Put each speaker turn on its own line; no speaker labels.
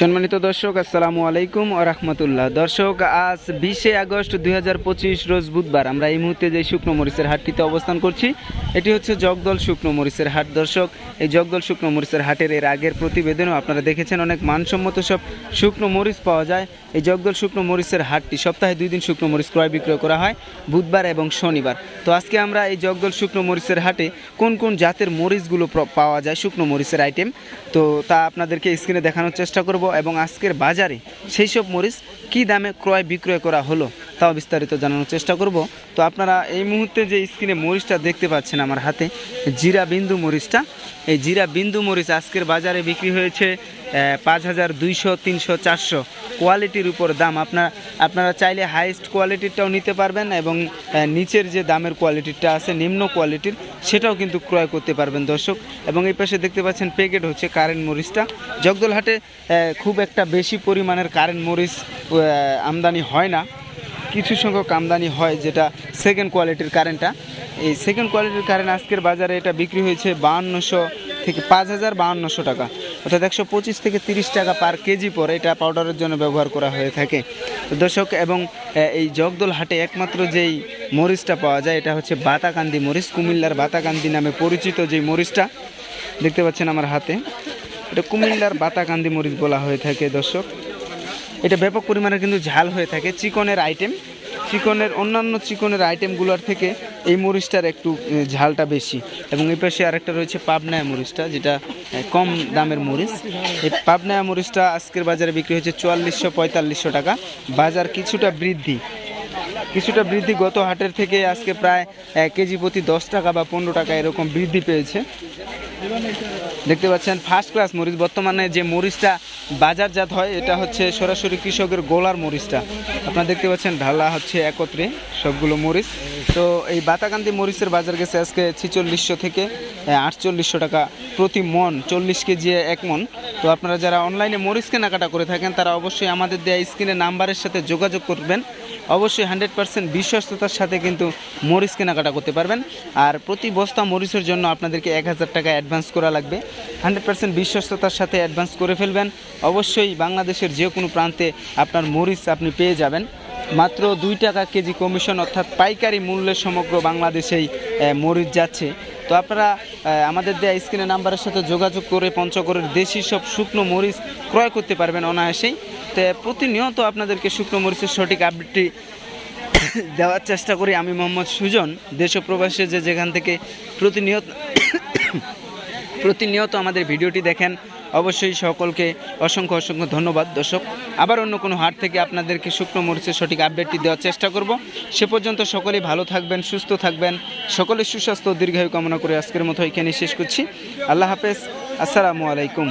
সম্মানিত দর্শক, আসসালামু আলাইকুম রহমতুল্লাহ। দর্শক, আজ বিশে আগস্ট দুই হাজার পঁচিশ রোজ বুধবার আমরা এই মুহূর্তে যে শুকনো মরিচের হাটটিতে অবস্থান করছি, এটি হচ্ছে জগদল শুকনো মরিচের হাট। দর্শক, এই জগদল শুকনো মরিচের হাটের এর আগের প্রতিবেদনও আপনারা দেখেছেন অনেক মানসম্মত সব শুকনো মরিচ পাওয়া যায়। এই জগদল শুকনো মরিচের হাটটি সপ্তাহে দুই দিন শুকনো মরিচ ক্রয় বিক্রয় করা হয়, বুধবার এবং শনিবার। তো আজকে আমরা এই জগদল শুকনো মরিচের হাটে কোন কোন জাতের মরিচগুলো পাওয়া যায়, শুকনো মরিচের আইটেম তো তা আপনাদেরকে স্ক্রিনে দেখানোর চেষ্টা করব। এবং আজকের বাজারে সেই সব মরিচ কী দামে ক্রয় বিক্রয় করা হলো? তাও বিস্তারিত জানানোর চেষ্টা করব। তো আপনারা এই মুহূর্তে যে স্ক্রিনে মরিচটা দেখতে পাচ্ছেন আমার হাতে, জিরা বিন্দু মরিচটা, এই জিরা বিন্দু মরিচ আজকের বাজারে বিক্রি হয়েছে পাঁচ হাজার দুইশো, তিনশো, চারশো। কোয়ালিটির উপর দাম আপনার, আপনারা চাইলে হাইয়েস্ট কোয়ালিটিরটাও নিতে পারবেন এবং নিচের যে দামের কোয়ালিটিরটা আছে, নিম্ন কোয়ালিটির, সেটাও কিন্তু ক্রয় করতে পারবেন দর্শক। এবং এই পাশে দেখতে পাচ্ছেন প্যাকেট হচ্ছে কারেন্ট মরিচটা। জগদলহাটে খুব একটা বেশি পরিমাণের কারেন্ট মরিচ আমদানি হয় না। কিছু সংখ্যক আমদানি হয় যেটা সেকেন্ড কোয়ালিটির কারেন্টটা এই সেকেন্ড কোয়ালিটির কারেন্ট আজকের বাজারে এটা বিক্রি হয়েছে বাহান্নশো থেকে পাঁচ হাজার বাহান্নশো টাকা। অর্থাৎ একশো পঁচিশ থেকে তিরিশ টাকা পার কেজি পর এটা পাউডারের জন্য ব্যবহার করা হয়ে থাকে। দর্শক, এবং এই জগদল হাটে একমাত্র যেই মরিচটা পাওয়া যায় এটা হচ্ছে বাতাকান্দি মরিচ, কুমিল্লার বাতাকান্দি নামে পরিচিত যেই মরিচটা। দেখতে পাচ্ছেন আমার হাতে। এটা কুমিল্লার বাতাকান্দি মরিচ বলা হয়ে থাকে দর্শক। এটা ব্যাপক পরিমাণে কিন্তু ঝাল হয়ে থাকে। চিকনের আইটেম চিকনের অন্যান্য চিকনের আইটেমগুলোর থেকে এই মরিচটার একটু ঝালটা বেশি। এবং এই পাশে আরেকটা রয়েছে পাবনায়া মরিচটা, যেটা কম দামের মরিচ। এই পাবনায়া মরিচটা আজকের বাজারে বিক্রি হচ্ছে চুয়াল্লিশশো পঁয়তাল্লিশশো টাকা। বাজার কিছুটা বৃদ্ধি। কিছুটা বৃদ্ধি গত হাটের থেকে আজকে প্রায় এক কেজি প্রতি দশ টাকা বা পনেরো টাকা এরকম বৃদ্ধি পেয়েছে। দেখতে পাচ্ছেন ফার্স্ট ক্লাস মরিচ। বর্তমানে যে মরিচটা বাজারজাত হয়, এটা হচ্ছে সরাসরি কৃষকের গোলার মরিচটা। আপনারা দেখতে পাচ্ছেন ঢালা হচ্ছে একত্রে সবগুলো মরিচ। তো এই বাতাকান্দি মরিচের বাজার গেছে আজকে ছিচল্লিশশো থেকে আটচল্লিশশো টাকা প্রতি মন, চল্লিশ কেজি এক মন। তো আপনারা যারা অনলাইনে মরিচ কেনাকাটা করে থাকেন, তারা অবশ্যই আমাদের দেওয়া স্ক্রিনের নাম্বারের সাথে যোগাযোগ করবেন। অবশ্যই হান্ড্রেড পার্সেন্ট বিশ্বস্ততার সাথে কিন্তু মরিচ কেনাকাটা করতে পারবেন। আর প্রতি বস্তা মরিচের জন্য আপনাদেরকে এক হাজার টাকা অ্যাডভান্স করা লাগবে। হান্ড্রেড পার্সেন্ট বিশ্বস্ততার সাথে অ্যাডভান্স করে ফেলবেন। অবশ্যই বাংলাদেশের যে কোনো প্রান্তে আপনার মরিচ আপনি পেয়ে যাবেন। মাত্র দুই টাকা কেজি কমিশন অর্থাৎ পাইকারি মূল্যে সমগ্র বাংলাদেশেই মরিচ যাচ্ছে। তো আপনারা আমাদের দেয়া স্ক্রিনের নাম্বারের সাথে যোগাযোগ করে পঞ্চগড়ের দেশি সব শুকনো মরিচ ক্রয় করতে পারবেন অনায়াসেই। তো প্রতিনিয়ত আপনাদেরকে শুকনো মরিচের সঠিক আপডেটটি দেওয়ার চেষ্টা করি। আমি মোহাম্মদ সুজন দেশ ও প্রবাসে যে যেখান থেকে প্রতিনিয়ত প্রতিনিয়ত আমাদের ভিডিওটি দেখেন অবশ্যই সকলকে অসংখ্য অসংখ্য ধন্যবাদ, দর্শক। আবার অন্য কোনো হাট থেকে আপনাদেরকে শুকনো মরিচের সঠিক আপডেটটি দেওয়ার চেষ্টা করব। সে পর্যন্ত সকলেই ভালো থাকবেন, সুস্থ থাকবেন। সকলের সুস্বাস্থ্য দীর্ঘায়ু কামনা করে আজকের মতো এখানে শেষ করছি। আল্লাহ হাফেজ। আসসালামু আলাইকুম।